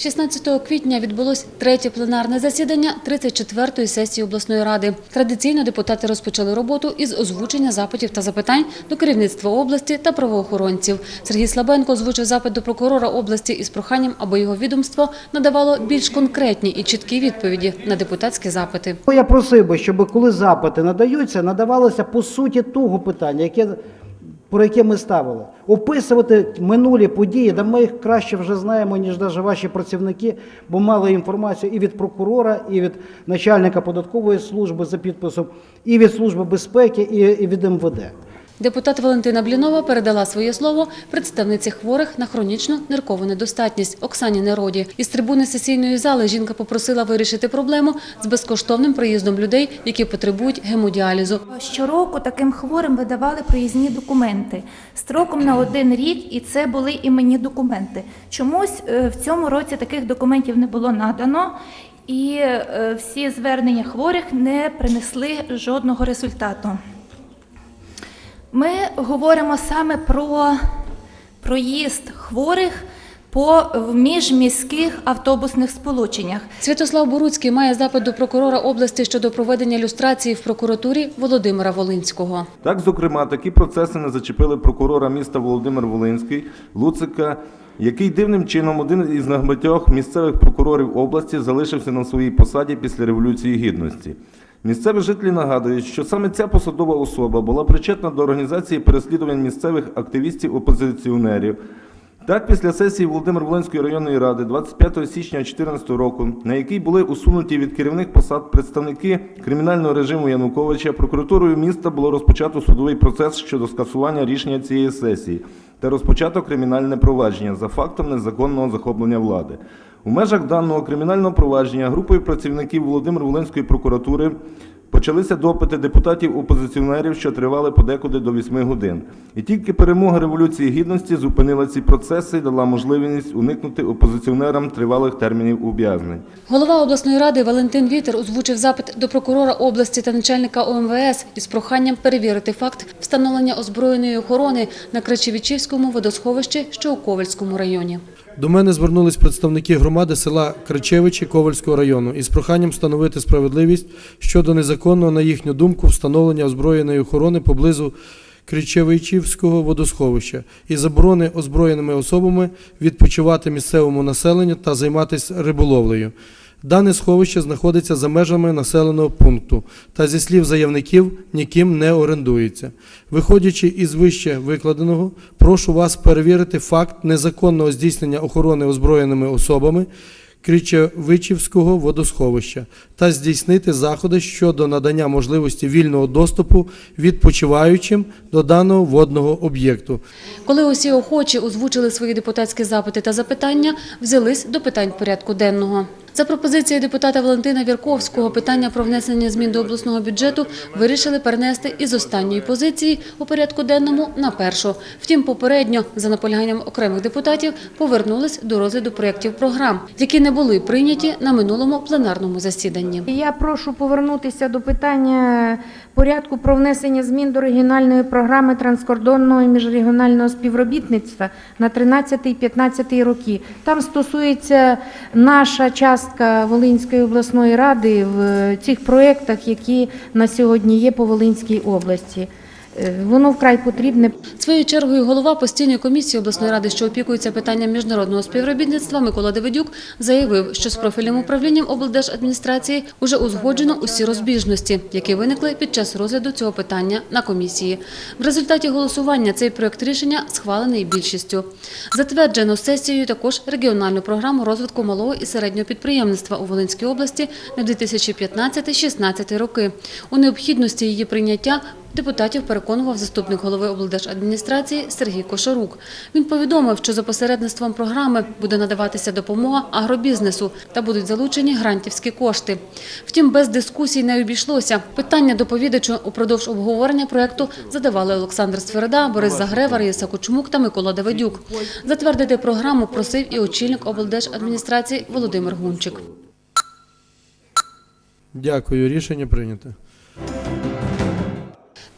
16 квітня відбулось третє пленарне засідання 34-ї сесії обласної ради. Традиційно депутати розпочали роботу із озвучення запитів та запитань до керівництва області та правоохоронців. Сергій Слабенко озвучив запит до прокурора області із проханням, аби його відомство надавало більш конкретні і чіткі відповіді на депутатські запити. Я просив би, щоб коли запити надаються, надавалося по суті того питання, яке, про яке ми ставили. Описувати минулі події, да ми їх краще вже знаємо, ніж навіть ваші працівники, бо мали інформацію і від прокурора, і від начальника податкової служби за підписом, і від Служби безпеки, і від МВД. Депутат Валентина Блінова передала своє слово представниці хворих на хронічну ниркову недостатність Оксані Нероді. Із трибуни сесійної зали жінка попросила вирішити проблему з безкоштовним приїздом людей, які потребують гемодіалізу. Щороку таким хворим видавали проїзні документи строком на один рік, і це були іменні документи. Чомусь е, в цьому році таких документів не було надано, і е, всі звернення хворих не принесли жодного результату. Ми говоримо саме про проїзд хворих по міжміських автобусних сполученнях. Святослав Боруцький має запит до прокурора області щодо проведення люстрації в прокуратурі Володимира Волинського. Так, зокрема, такі процеси не зачепили прокурора міста Володимир Волинський, Луцика, який дивним чином один із небагатьох місцевих прокурорів області залишився на своїй посаді після Революції Гідності. Місцеві жителі нагадують, що саме ця посадова особа була причетна до організації переслідувань місцевих активістів-опозиціонерів. Так, після сесії Володимир Волинської районної ради 25 січня 2014 року, на якій були усунуті від керівних посад представники кримінального режиму Януковича, прокуратурою міста було розпочато судовий процес щодо скасування рішення цієї сесії та розпочато кримінальне провадження за фактом незаконного захоплення влади. У межах даного кримінального провадження групою працівників Володимир Волинської прокуратури Почалися допити депутатів-опозиціонерів, що тривали подекуди до 8 годин. І тільки перемога Революції Гідності зупинила ці процеси і дала можливість уникнути опозиціонерам тривалих термінів ув'язнень. Голова обласної ради Валентин Вітер озвучив запит до прокурора області та начальника ОМВС із проханням перевірити факт встановлення озброєної охорони на Кричевічівському водосховищі, що у Ковальському районі. До мене звернулись представники громади села Кричевичі Ковальського району із проханням встановити справедливість щодо незаконного, на їхню думку, встановлення озброєної охорони поблизу Кричевичівського водосховища і заборони озброєними особами відпочивати місцевому населенню та займатися риболовлею. Дане сховище знаходиться за межами населеного пункту та, зі слів заявників, ніким не орендується. Виходячи із вище викладеного, прошу вас перевірити факт незаконного здійснення охорони озброєними особами Кричевичівського водосховища та здійснити заходи щодо надання можливості вільного доступу відпочиваючим до даного водного об'єкту. Коли усі охочі озвучили свої депутатські запити та запитання, взялись до питань порядку денного. За пропозицією депутата Валентина Вірковського, питання про внесення змін до обласного бюджету вирішили перенести із останньої позиції у порядку денному на першу. Втім, попередньо, за наполяганням окремих депутатів, повернулись до розгляду проєктів програм, які не були прийняті на минулому пленарному засіданні. Я прошу повернутися до питання порядку про внесення змін до регіональної програми транскордонного і міжрегіонального співробітництва на 13-15 роки. Там стосується наша частка Волинської обласної ради в цих проєктах, які на сьогодні є по Волинській області. Е, Воно вкрай потрібне. Своєю чергою голова постійної комісії обласної ради, що опікується питанням міжнародного співробітництва, Микола Давидюк, заявив, що з профільним управлінням облдержадміністрації уже узгоджено усі розбіжності, які виникли під час розгляду цього питання на комісії. В результаті голосування цей проект рішення схвалений більшістю. Затверджено сесією також регіональну програму розвитку малого і середнього підприємництва у Волинській області на 2015-16 роки. У необхідності її прийняття Депутатів переконував заступник голови облдержадміністрації Сергій Кошарук. Він повідомив, що за посередництвом програми буде надаватися допомога агробізнесу та будуть залучені грантівські кошти. Втім, без дискусій не обійшлося. Питання доповідачу упродовж обговорення проекту задавали Олександр Сфереда, Борис Загрева, Раїса Кучмук та Микола Давидюк. Затвердити програму просив і очільник облдержадміністрації Володимир Гунчик. Дякую, рішення прийнято.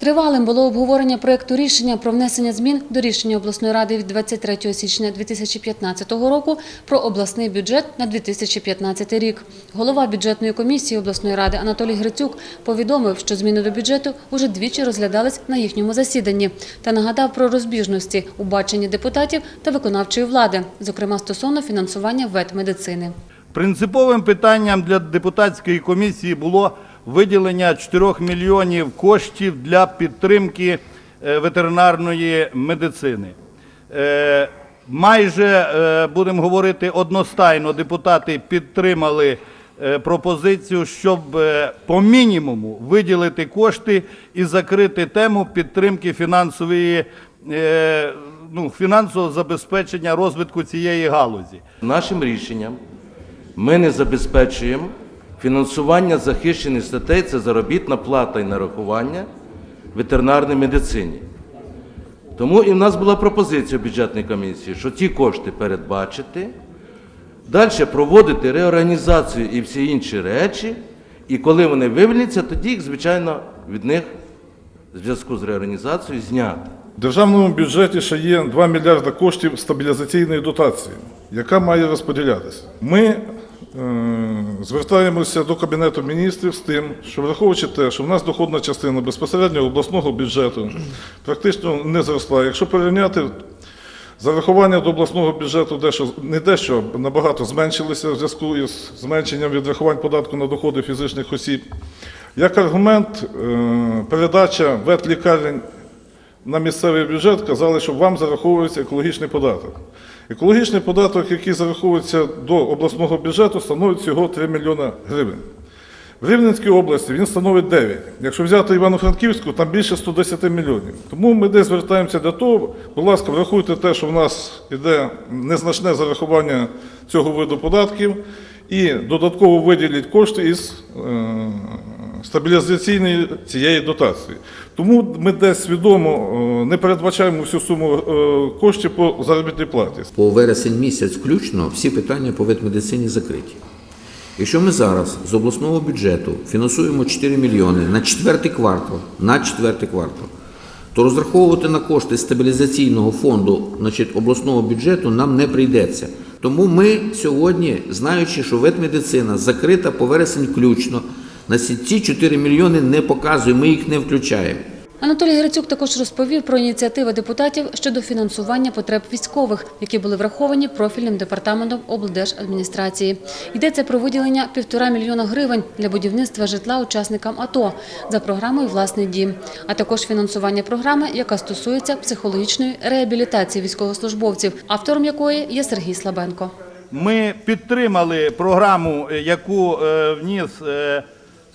Тривалим було обговорення проєкту рішення про внесення змін до рішення обласної ради від 23 січня 2015 року про обласний бюджет на 2015 рік. Голова бюджетної комісії обласної ради Анатолій Грицюк повідомив, що зміни до бюджету уже двічі розглядались на їхньому засіданні та нагадав про розбіжності у баченні депутатів та виконавчої влади, зокрема стосовно фінансування ветмедицини. Принциповим питанням для депутатської комісії було виділення 4 мільйонів коштів для підтримки е, ветеринарної медицини. Е, Майже, е, будемо говорити, одностайно депутати підтримали пропозицію, щоб по мінімуму виділити кошти і закрити тему підтримки фінансової, ну, фінансового забезпечення розвитку цієї галузі. Нашим рішенням ми не забезпечуємо фінансування захищених статей це заробітна плата і нарахування ветеринарній медицині. Тому і в нас була пропозиція в бюджетній комісії, що ті кошти передбачити, далі проводити реорганізацію і всі інші речі, і коли вони вивільняться, тоді їх, звичайно, від них в зв'язку з реорганізацією зняти. В державному бюджеті ще є 2 мільярди коштів стабілізаційної дотації, яка має розподілятися. Ми звертаємося до Кабінету міністрів з тим, що враховуючи те, що в нас доходна частина безпосередньо обласного бюджету практично не зросла. Якщо порівняти Зарахування до обласного бюджету дещо не дещо набагато зменшилися в зв'язку із зменшенням відрахувань податку на доходи фізичних осіб. Як аргумент, е, передача ветлікарень на місцевий бюджет казали, що вам зараховується екологічний податок. Екологічний податок, який зараховується до обласного бюджету, становить всього 3 мільйона гривень. В Рівненській області він становить 9. Якщо взяти Івано-Франківську, там більше 110 мільйонів. Тому ми десь звертаємося до того, будь ласка, врахуйте те, що в нас йде незначне зарахування цього виду податків, і додатково виділіть кошти із е, стабілізаційної цієї дотації. Тому ми десь свідомо е, не передбачаємо всю суму е, коштів по заробітній платі. По вересень місяць включно всі питання по ветмедицині закриті. Якщо ми зараз з обласного бюджету фінансуємо 4 мільйони на четвертий квартал, на четвертий квартал, то розраховувати на кошти стабілізаційного фонду значить, обласного бюджету нам не прийдеться. Тому ми сьогодні, знаючи, що ветмедицина закрита по вересень включно, на ці 4 мільйони не показуємо, ми їх не включаємо. Анатолій Грицюк також розповів про ініціативи депутатів щодо фінансування потреб військових, які були враховані профільним департаментом облдержадміністрації. Йдеться про виділення півтора мільйона гривень для будівництва житла учасникам АТО за програмою Власний дім, а також фінансування програми, яка стосується психологічної реабілітації військовослужбовців, автором якої є Сергій Слабенко. Ми підтримали програму, е, яку е, вніс е,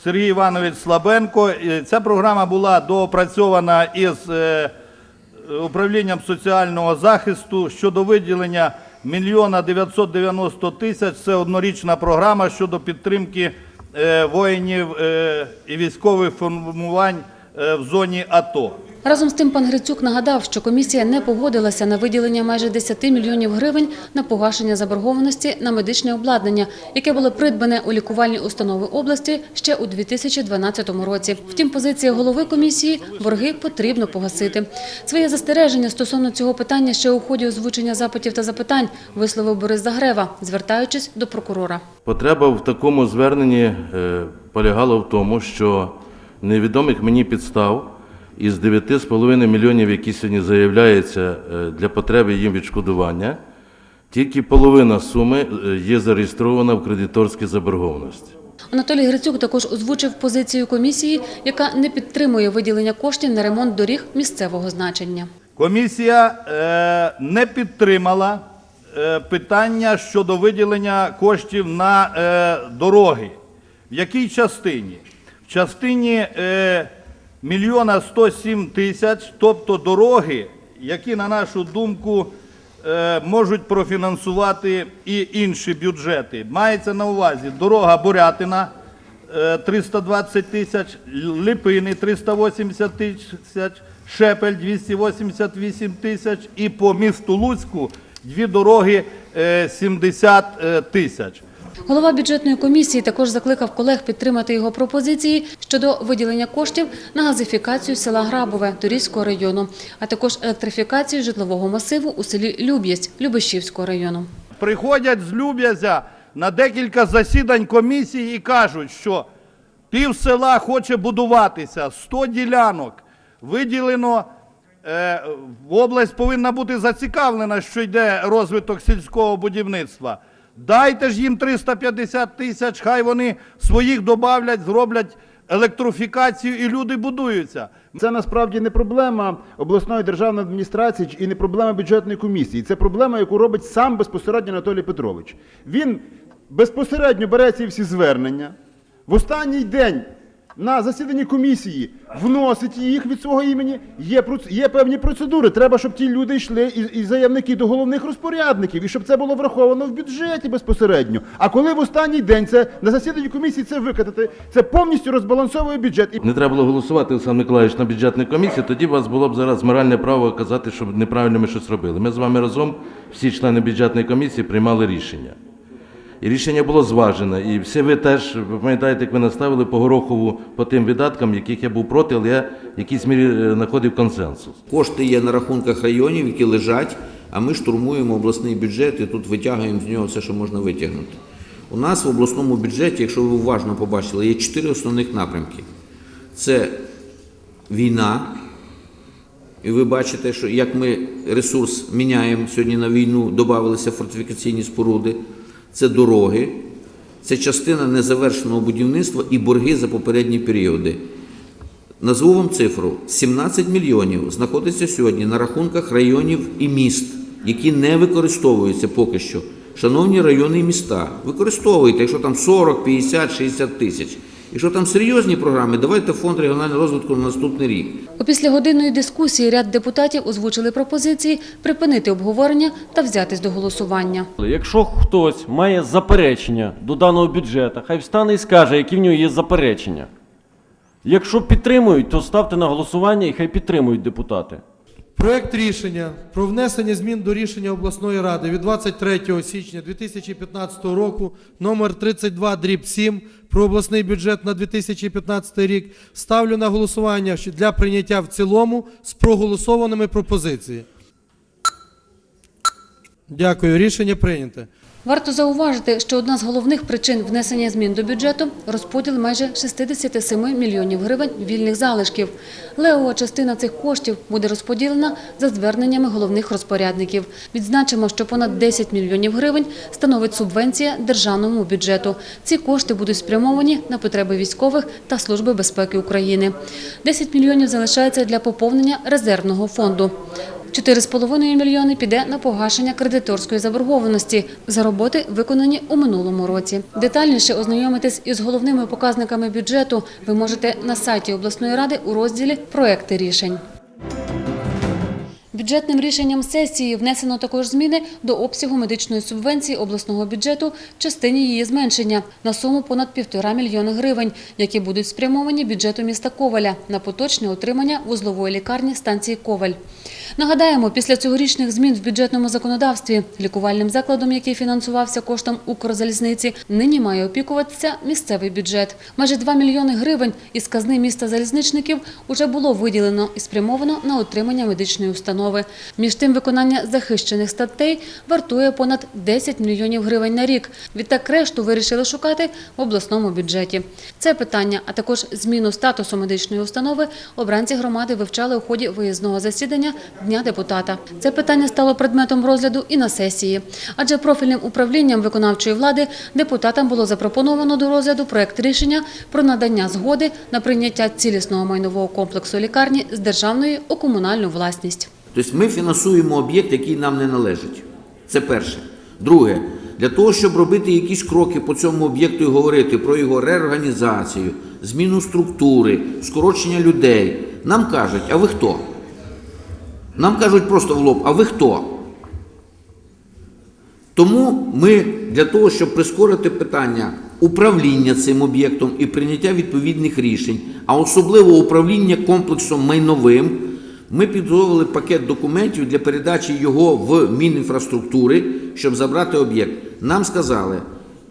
Сергій Іванович Слабенко. Ця програма була доопрацьована із е, управлінням соціального захисту щодо виділення мільйона 990 тисяч. Це однорічна програма щодо підтримки е, воїнів е, і військових формувань в зоні АТО. Разом з тим пан Грицюк нагадав, що комісія не погодилася на виділення майже 10 мільйонів гривень на погашення заборгованості на медичне обладнання, яке було придбане у лікувальній установи області ще у 2012 році. Втім, позиція голови комісії – борги потрібно погасити. Своє застереження стосовно цього питання ще у ході озвучення запитів та запитань висловив Борис Загрева, звертаючись до прокурора. Потреба в такому зверненні е, полягала в тому, що невідомих мені підстав із 9,5 мільйонів, які сьогодні заявляються е, для потреби їм відшкодування, тільки половина суми е, є зареєстрована в кредиторській заборгованості. Анатолій Грицюк також озвучив позицію комісії, яка не підтримує виділення коштів на ремонт доріг місцевого значення. Комісія е, не підтримала питання щодо виділення коштів на дороги. В якій частині? В частині мільйона 107 тисяч, тобто дороги, які, на нашу думку, е, можуть профінансувати і інші бюджети. Мається на увазі дорога Борятина е, 320 тисяч, Липини 380 тисяч, Шепель 288 тисяч і по місту Луцьку дві дороги е, 70 е, тисяч. Голова бюджетної комісії також закликав колег підтримати його пропозиції щодо виділення коштів на газифікацію села Грабове Турійського району, а також електрифікацію житлового масиву у селі Люб'ясть Любешівського району. приходять з Люб'язя на декілька засідань комісії і кажуть, що пів села хоче будуватися, 100 ділянок виділено. е, область повинна бути зацікавлена, що йде розвиток сільського будівництва. Дайте ж їм 350 тисяч, хай вони своїх добавлять, зроблять електрифікацію і люди будуються. Це насправді не проблема обласної державної адміністрації і не проблема бюджетної комісії. Це проблема, яку робить сам безпосередньо Анатолій Петрович. Він безпосередньо бере ці всі звернення в останній день. На засіданні комісії вносить їх від свого імені. Є, є певні процедури. Треба, щоб ті люди йшли і, і заявники до головних розпорядників, і щоб це було враховано в бюджеті безпосередньо. А коли в останній день це на засіданні комісії це викатати, це повністю розбалансовує бюджет. Не треба було голосувати, Олександр Миколаївич, на бюджетній комісії, тоді у вас було б зараз моральне право казати, що неправильно ми щось робили. Ми з вами разом, всі члени бюджетної комісії, приймали рішення. І рішення було зважене. І всі ви теж ви пам'ятаєте, як ви наставили по Горохову по тим видаткам, яких я був проти, але я в якійсь мірі е, знаходив консенсус. Кошти є на рахунках районів, які лежать, а ми штурмуємо обласний бюджет і тут витягуємо з нього все, що можна витягнути. У нас в обласному бюджеті, якщо ви уважно побачили, є чотири основних напрямки: це війна. І ви бачите, що як ми ресурс міняємо сьогодні на війну, додавалися фортифікаційні споруди, це дороги, це частина незавершеного будівництва і борги за попередні періоди. Назву вам цифру: 17 мільйонів знаходиться сьогодні на рахунках районів і міст, які не використовуються поки що. Шановні райони і міста, використовуйте, якщо там 40, 50, 60 тисяч. Якщо там серйозні програми, давайте фонд регіонального розвитку на наступний рік. У післягодинної дискусії ряд депутатів озвучили пропозиції припинити обговорення та взятись до голосування. Якщо хтось має заперечення до даного бюджету, хай встане і скаже, які в нього є заперечення. Якщо підтримують, то ставте на голосування і хай підтримують депутати. Проект рішення про внесення змін до рішення обласної ради від 23 січня 2015 року номер 32 дріб 7 про обласний бюджет на 2015 рік ставлю на голосування для прийняття в цілому з проголосованими пропозиціями. Дякую. Рішення прийнято. Варто зауважити, що одна з головних причин внесення змін до бюджету – розподіл майже 67 мільйонів гривень вільних залишків. Левова частина цих коштів буде розподілена за зверненнями головних розпорядників. Відзначимо, що понад 10 мільйонів гривень становить субвенція державному бюджету. Ці кошти будуть спрямовані на потреби військових та Служби безпеки України. 10 мільйонів залишається для поповнення резервного фонду. 4,5 мільйони піде на погашення кредиторської заборгованості за роботи, виконані у минулому році. Детальніше ознайомитись із головними показниками бюджету ви можете на сайті обласної ради у розділі Проекти рішень. Бюджетним рішенням сесії внесено також зміни до обсягу медичної субвенції обласного бюджету в частині її зменшення на суму понад півтора мільйони гривень, які будуть спрямовані бюджету міста Коваля на поточне утримання вузлової лікарні станції Коваль. Нагадаємо, після цьогорічних змін в бюджетному законодавстві лікувальним закладом, який фінансувався коштом Укрзалізниці, нині має опікуватися місцевий бюджет. Майже 2 мільйони гривень із казни міста залізничників уже було виділено і спрямовано на утримання медичної установи. Між тим, виконання захищених статей вартує понад 10 мільйонів гривень на рік. Відтак решту вирішили шукати в обласному бюджеті. Це питання, а також зміну статусу медичної установи обранці громади вивчали у ході виїзного засідання Дня депутата. Це питання стало предметом розгляду і на сесії. Адже профільним управлінням виконавчої влади депутатам було запропоновано до розгляду проект рішення про надання згоди на прийняття цілісного майнового комплексу лікарні з державної у комунальну власність. Тобто ми фінансуємо об'єкт, який нам не належить. Це перше. Друге, для того, щоб робити якісь кроки по цьому об'єкту і говорити про його реорганізацію, зміну структури, скорочення людей, нам кажуть, а ви хто? Нам кажуть просто в лоб, а ви хто? Тому ми для того, щоб прискорити питання управління цим об'єктом і прийняття відповідних рішень, а особливо управління комплексом майновим, ми підготовили пакет документів для передачі його в Мінінфраструктури, щоб забрати об'єкт. Нам сказали,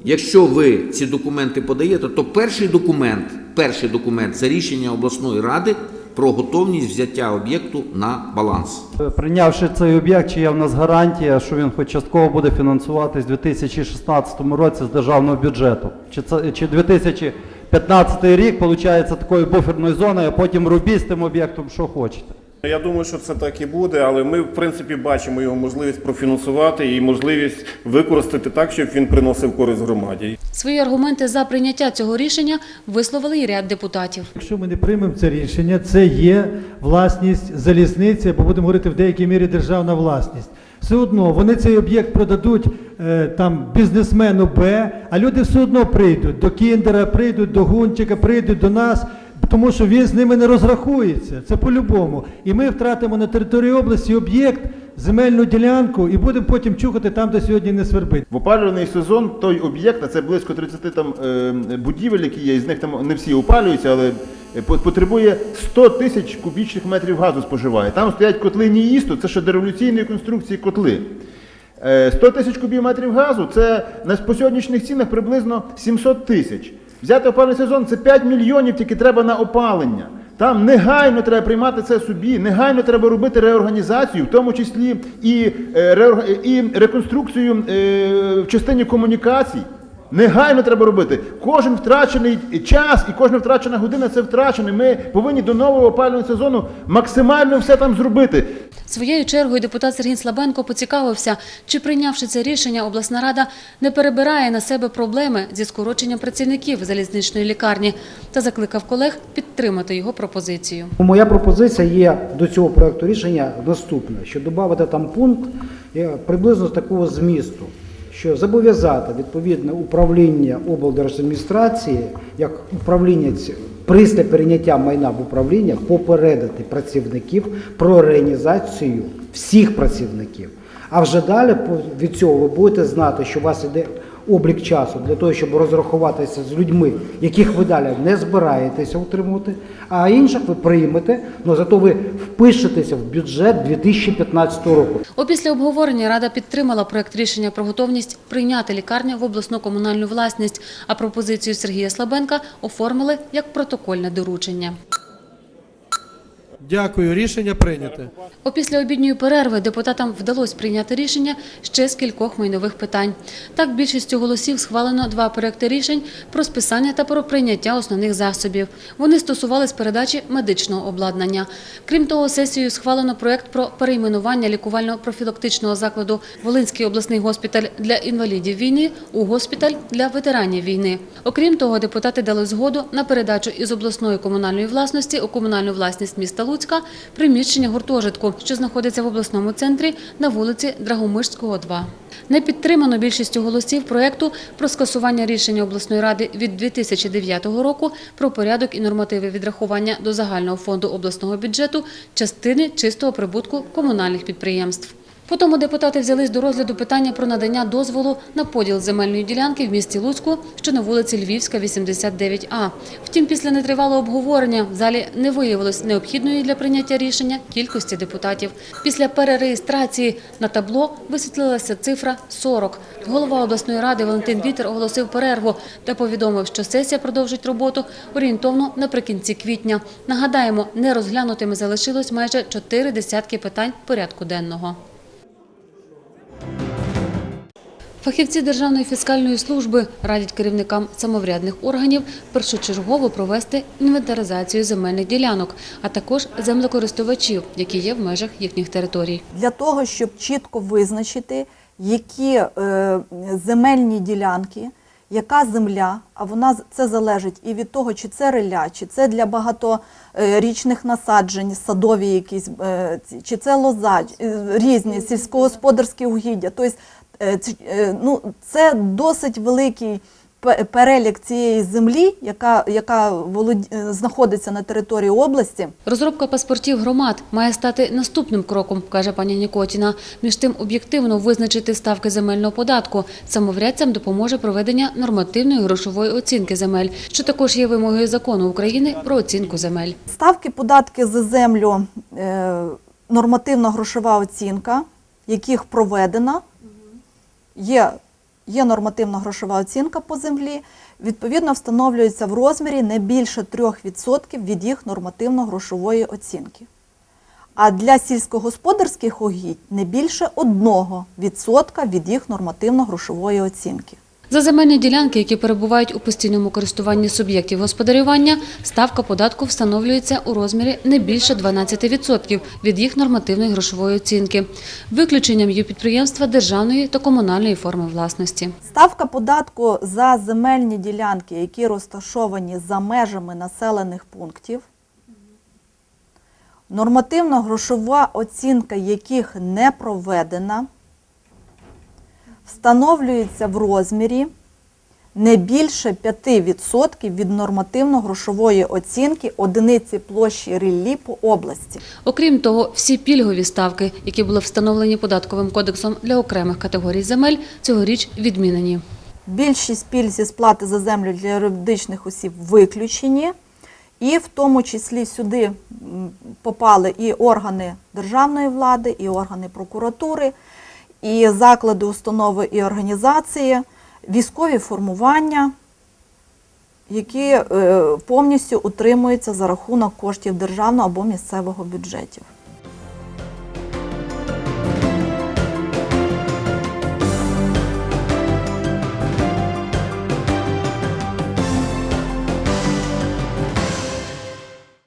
Якщо ви ці документи подаєте, то перший документ, перший документ це рішення обласної ради про готовність взяття об'єкту на баланс. Прийнявши цей об'єкт, чи є в нас гарантія, що він хоч частково буде фінансуватись у 2016 році з державного бюджету? Чи це чи 2015 рік виходить такою буферною зоною, а потім робіть з тим об'єктом, що хочете? Я думаю, що це так і буде, але ми, в принципі, бачимо його можливість профінансувати і можливість використати так, щоб він приносив користь громаді. Свої аргументи за прийняття цього рішення висловили і ряд депутатів. Якщо ми не приймемо це рішення, це є власність залізниці, або будемо говорити в деякій мірі державна власність. Все одно вони цей об'єкт продадуть е, там бізнесмену Б, а люди все одно прийдуть до Кіндера, прийдуть до Гунчика, прийдуть до нас, тому що він з ними не розрахується. Це по-любому. І ми втратимо на території області об'єкт, земельну ділянку, і будемо потім чухати там, де сьогодні не свербить. В опалювальний сезон той об'єкт, а це близько 30 там е, будівель, які є, з них там не всі опалюються, але е, потребує 100 тисяч кубічних метрів газу споживає. Там стоять котли НІІСТу, це ще дореволюційної конструкції котли. Е, 100 тисяч кубів метрів газу це на по сьогоднішніх цінах приблизно 700 тисяч. Взяти опалювальний сезон це 5 мільйонів тільки треба на опалення. Там негайно треба приймати це собі, негайно треба робити реорганізацію, в тому числі і, е, і реконструкцію е, в частині комунікацій. Негайно треба робити. Кожен втрачений час і кожна втрачена година це втрачене. Ми повинні до нового опалювального сезону максимально все там зробити. Своєю чергою депутат Сергій Слабенко поцікавився, чи прийнявши це рішення, обласна рада не перебирає на себе проблеми зі скороченням працівників залізничної лікарні та закликав колег підтримати його пропозицію. Моя пропозиція є до цього проекту рішення наступна, що додати там пункт е, приблизно з такого змісту, що зобов'язати відповідне управління облдержадміністрації, як управління після прийняття майна в управління попередити працівників про реорганізацію всіх працівників. А вже далі від цього ви будете знати, що у вас іде облік часу для того, щоб розрахуватися з людьми, яких ви далі не збираєтеся утримувати, а інших ви приймете, але зато ви впишетеся в бюджет 2015 року. Опісля обговорення рада підтримала проект рішення про готовність прийняти лікарню в обласну комунальну власність, а пропозицію Сергія Слабенка оформили як протокольне доручення. Дякую, рішення прийняте. Опісля обідньої перерви депутатам вдалося прийняти рішення ще з кількох майнових питань. Так, більшістю голосів схвалено два проекти рішень про списання та про прийняття основних засобів. Вони стосувались передачі медичного обладнання. Крім того, сесією схвалено проект про перейменування лікувально-профілактичного закладу Волинський обласний госпіталь для інвалідів війни у госпіталь для ветеранів війни. Окрім того, депутати дали згоду на передачу із обласної комунальної власності у комунальну власність міста Луцька приміщення гуртожитку, що знаходиться в обласному центрі на вулиці Драгомишського, 2. Не підтримано більшістю голосів проекту про скасування рішення обласної ради від 2009 року про порядок і нормативи відрахування до загального фонду обласного бюджету частини чистого прибутку комунальних підприємств. Потім депутати взялись до розгляду питання про надання дозволу на поділ земельної ділянки в місті Луцьку, що на вулиці Львівська, 89А. Втім, після нетривалого обговорення в залі не виявилось необхідної для прийняття рішення кількості депутатів. Після перереєстрації на табло висвітлилася цифра 40. Голова обласної ради Валентин Вітер оголосив перерву та повідомив, що сесія продовжить роботу орієнтовно наприкінці квітня. Нагадаємо, не розглянутими залишилось майже чотири десятки питань порядку денного. Фахівці Державної фіскальної служби радять керівникам самоврядних органів першочергово провести інвентаризацію земельних ділянок, а також землекористувачів, які є в межах їхніх територій. для того, щоб чітко визначити, які е, земельні ділянки, яка земля, а вона з- це залежить і від того, чи це реля, чи це для багаторічних насаджень, садові якісь, е, чи це лоза, е, різні сільськогосподарські угіддя. Тобто, ну, це досить великий перелік цієї землі, яка, яка волод- е, знаходиться на території області. Розробка паспортів громад має стати наступним кроком, каже пані Нікотіна. Між тим, об'єктивно визначити ставки земельного податку. Самоврядцям допоможе проведення нормативної грошової оцінки земель, що також є вимогою закону України про оцінку земель. Ставки податки за землю, е, нормативна грошова оцінка, яких проведена, є є нормативно-грошова оцінка по землі, відповідно встановлюється в розмірі не більше 3% від їх нормативно-грошової оцінки. А для сільськогосподарських угідь не більше 1% від їх нормативно-грошової оцінки. За земельні ділянки, які перебувають у постійному користуванні суб'єктів господарювання, ставка податку встановлюється у розмірі не більше 12% від їх нормативної грошової оцінки. Виключенням є підприємства державної та комунальної форми власності. Ставка податку за земельні ділянки, які розташовані за межами населених пунктів, нормативно-грошова оцінка яких не проведена, встановлюється в розмірі не більше 5% від нормативно-грошової оцінки одиниці площі ріллі по області. Окрім того, всі пільгові ставки, які були встановлені податковим кодексом для окремих категорій земель, цьогоріч відмінені. Більшість пільг зі сплати за землю для юридичних осіб виключені, і в тому числі сюди попали і органи державної влади, і органи прокуратури, і заклади, установи і організації, військові формування, які е, повністю утримуються за рахунок коштів державного або місцевого бюджетів.